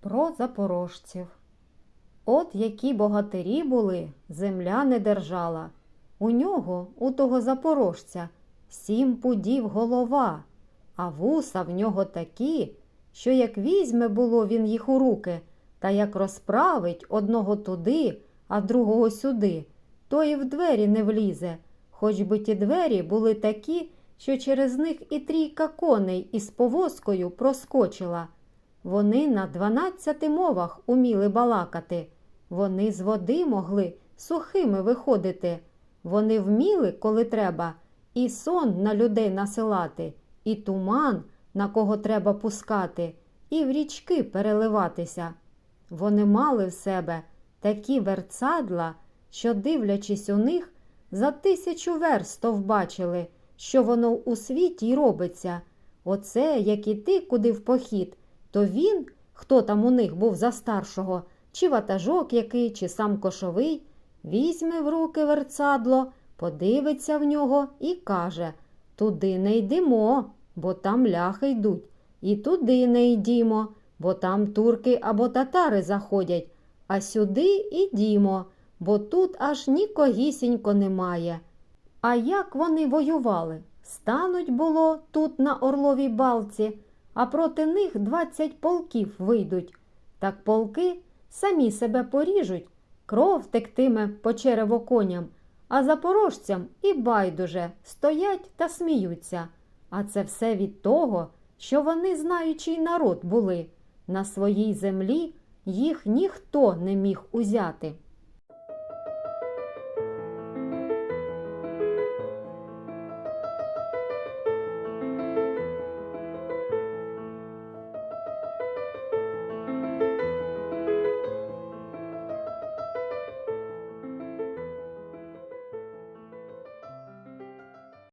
Про запорожців. От які богатирі були, земля не держала. У нього, у того запорожця, сім пудів голова, а вуса в нього такі, що як візьме було він їх у руки, та як розправить одного туди, а другого сюди, то і в двері не влізе, хоч би ті двері були такі, що через них і трійка коней із повозкою проскочила. Вони на дванадцяти мовах уміли балакати. Вони з води могли сухими виходити. Вони вміли, коли треба, і сон на людей насилати, і туман, на кого треба пускати, і в річки переливатися. Вони мали в себе такі верцадла, що, дивлячись у них, за тисячу верст вбачили, що воно у світі й робиться. Оце, як іти куди в похід, то він, хто там у них був за старшого, чи ватажок який, чи сам кошовий, візьме в руки верцадло, подивиться в нього і каже Туди не йдемо, бо там ляхи йдуть, і туди не йдімо, бо там турки або татари заходять, а сюди йдімо, бо тут аж нікогісінько немає. А як вони воювали? Стануть було тут на Орловій балці, а проти них двадцять полків вийдуть. Так полки самі себе поріжуть, кров тектиме по черево коням, а запорожцям і байдуже стоять та сміються. А це все від того, що вони знаючий народ були. На своїй землі їх ніхто не міг узяти.